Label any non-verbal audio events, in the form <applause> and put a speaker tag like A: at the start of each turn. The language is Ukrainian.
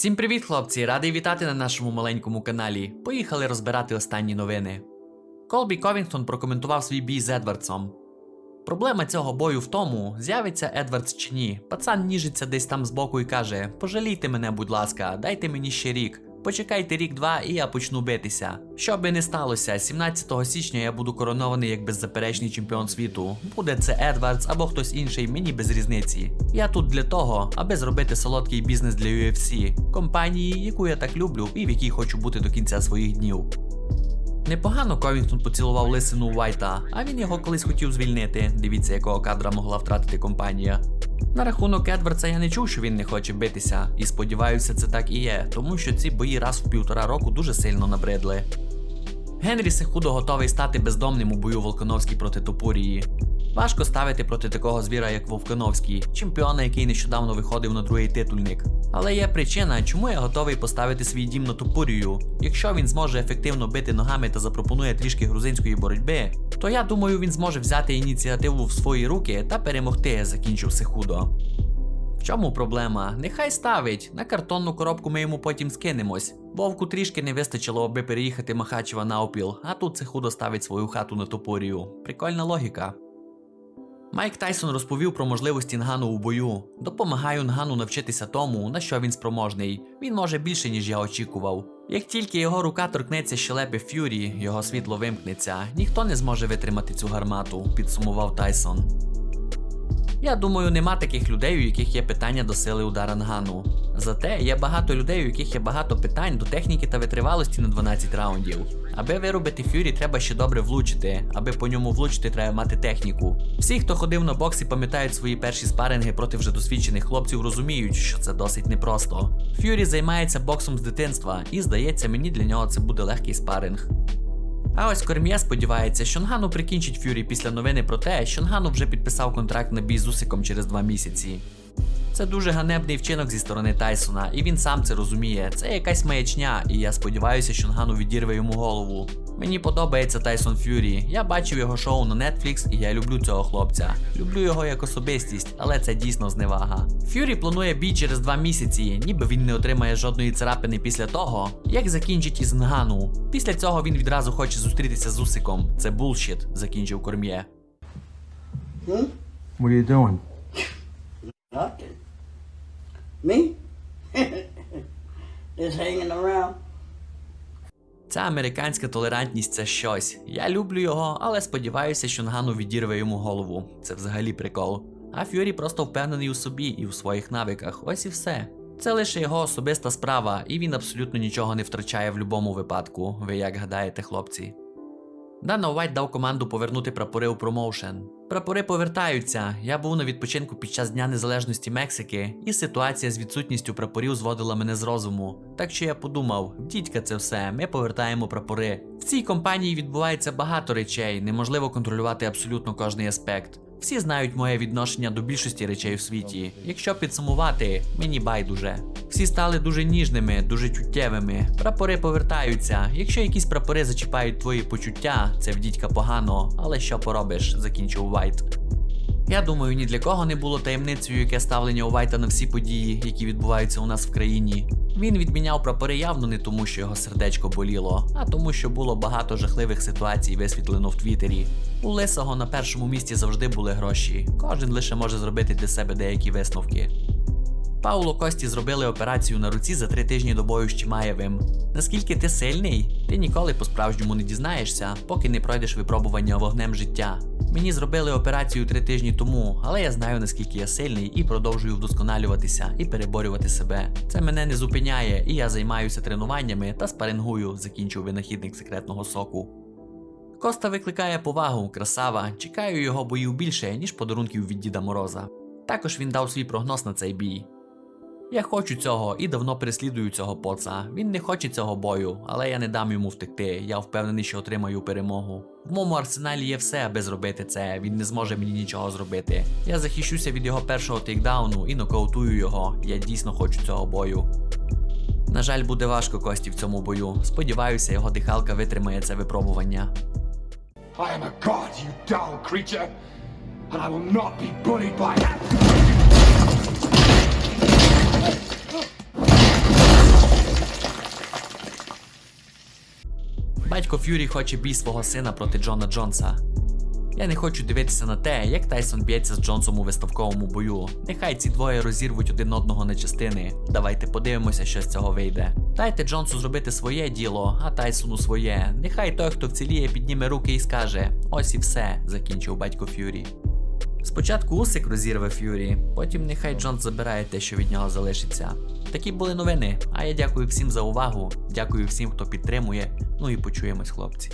A: Всім привіт, хлопці! Радий вітати на нашому маленькому каналі. Поїхали розбирати останні новини. Колбі Ковінгтон прокоментував свій бій з Едвардсом. Проблема цього бою в тому, з'явиться Едвардс чи ні. Пацан ніжиться десь там збоку і каже: Пожалійте мене, будь ласка, дайте мені ще рік. Почекайте рік-два, і я почну битися. Що би не сталося, 17 січня я буду коронований як беззаперечний чемпіон світу. Буде це Едвардс або хтось інший, мені без різниці. Я тут для того, аби зробити солодкий бізнес для UFC, компанії, яку я так люблю і в якій хочу бути до кінця своїх днів. Непогано Ковінгтон поцілував лисину Уайта, а він його колись хотів звільнити. Дивіться, якого кадра могла втратити компанія. На рахунок Едвардса я не чув, що він не хоче битися, і сподіваюся, це так і є, тому що ці бої раз в півтора року дуже сильно набридли. Генрі Сехудо готовий стати бездомним у бою Волконовській проти Топурії. Важко ставити проти такого звіра, як Вовконовський, чемпіона, який нещодавно виходив на другий титульник. Але є причина, чому я готовий поставити свій дім на Топурію. Якщо він зможе ефективно бити ногами та запропонує трішки грузинської боротьби, то я думаю, він зможе взяти ініціативу в свої руки та перемогти, закінчив Сехудо. В чому проблема? Нехай ставить. На картонну коробку ми йому потім скинемось. Вовку трішки не вистачило, аби переїхати Махачева на опіл, а тут це худо ставить свою хату на топорію. Прикольна логіка. Майк Тайсон розповів про можливості Нгану у бою. Допомагаю Нгану навчитися тому, на що він спроможний. Він може більше, ніж я очікував. Як тільки його рука торкнеться щелепи Ф'юрі, його світло вимкнеться. Ніхто не зможе витримати цю гармату, підсумував Тайсон. Я думаю, нема таких людей, у яких є питання до сили удара Нгану. Зате є багато людей, у яких є багато питань до техніки та витривалості на 12 раундів. Аби виробити фюрі, треба ще добре влучити. Аби по ньому влучити, треба мати техніку. Всі, хто ходив на бокс і пам'ятають свої перші спаринги проти вже досвідчених хлопців, розуміють, що це досить непросто. Фюрі займається боксом з дитинства, і здається, мені для нього це буде легкий спаринг. А ось Кормія сподівається, що Нгану прикінчить Фюрі після новини про те, що Нгану вже підписав контракт на бій з Усиком через два місяці. Це дуже ганебний вчинок зі сторони Тайсона, і він сам це розуміє. Це якась маячня, і я сподіваюся, що Нгану відірве йому голову. Мені подобається Тайсон Фюрі. Я бачив його шоу на Netflix, і я люблю цього хлопця. Люблю його як особистість, але це дійсно зневага. Фюрі планує бій через два місяці, ніби він не отримає жодної царапини після того, як закінчить із Нгану. Після цього він відразу хоче зустрітися з Усиком. Це булшіт, закінчив Корм'є.
B: Hmm?
C: What are you doing?
B: Nothing. Me? <laughs> Just hanging around.
A: Ця американська толерантність це щось. Я люблю його, але сподіваюся, що Нгану відірве йому голову. Це взагалі прикол. А Фюрі просто впевнений у собі і у своїх навиках. Ось і все. Це лише його особиста справа, і він абсолютно нічого не втрачає в будь-якому випадку. Ви як гадаєте, хлопці? Дана Уайт дав команду повернути прапори у промоушен. Прапори повертаються. Я був на відпочинку під час Дня Незалежності Мексики, і ситуація з відсутністю прапорів зводила мене з розуму. Так що я подумав: дідька, це все, ми повертаємо прапори. В цій компанії відбувається багато речей, неможливо контролювати абсолютно кожний аспект. Всі знають моє відношення до більшості речей в світі. Якщо підсумувати, мені байдуже. Всі стали дуже ніжними, дуже чуттєвими. Прапори повертаються. Якщо якісь прапори зачіпають твої почуття, це в дідька погано, але що поробиш, закінчив Вайт. Я думаю, ні для кого не було таємницею, яке ставлення у Вайта на всі події, які відбуваються у нас в країні. Він відміняв прапори явно не тому, що його сердечко боліло, а тому, що було багато жахливих ситуацій висвітлено в Твіттері. У Лисого на першому місці завжди були гроші. Кожен лише може зробити для себе деякі висновки. Пауло Кості зробили операцію на руці за три тижні до бою з Чимаєвим. Наскільки ти сильний, ти ніколи по-справжньому не дізнаєшся, поки не пройдеш випробування вогнем життя. Мені зробили операцію три тижні тому, але я знаю наскільки я сильний і продовжую вдосконалюватися і переборювати себе. Це мене не зупиняє, і я займаюся тренуваннями та спарингую, закінчив винахідник секретного соку. Коста викликає повагу, красава. Чекаю його боїв більше, ніж подарунків від Діда Мороза. Також він дав свій прогноз на цей бій. Я хочу цього і давно переслідую цього поца. Він не хоче цього бою, але я не дам йому втекти. Я впевнений, що отримаю перемогу. В моєму арсеналі є все, аби зробити це. Він не зможе мені нічого зробити. Я захищуся від його першого тейкдауну і нокаутую його. Я дійсно хочу цього бою. На жаль, буде важко Кості в цьому бою. Сподіваюся, його дихалка витримає це випробування.
D: I am a god, you dull creature, and I will not be bullied by
A: Батько Ф'юрі хоче бій свого сина проти Джона Джонса. Я не хочу дивитися на те, як Тайсон б'ється з Джонсом у виставковому бою. Нехай ці двоє розірвуть один одного на частини. Давайте подивимося, що з цього вийде. Дайте Джонсу зробити своє діло, а Тайсону своє. Нехай той, хто вціліє, підніме руки і скаже: ось і все, закінчив батько Ф'юрі. Спочатку Усик розірве Ф'юрі, потім нехай Джонс забирає те, що від нього залишиться. Такі були новини. А я дякую всім за увагу, дякую всім, хто підтримує. Ну і почуємось, хлопці.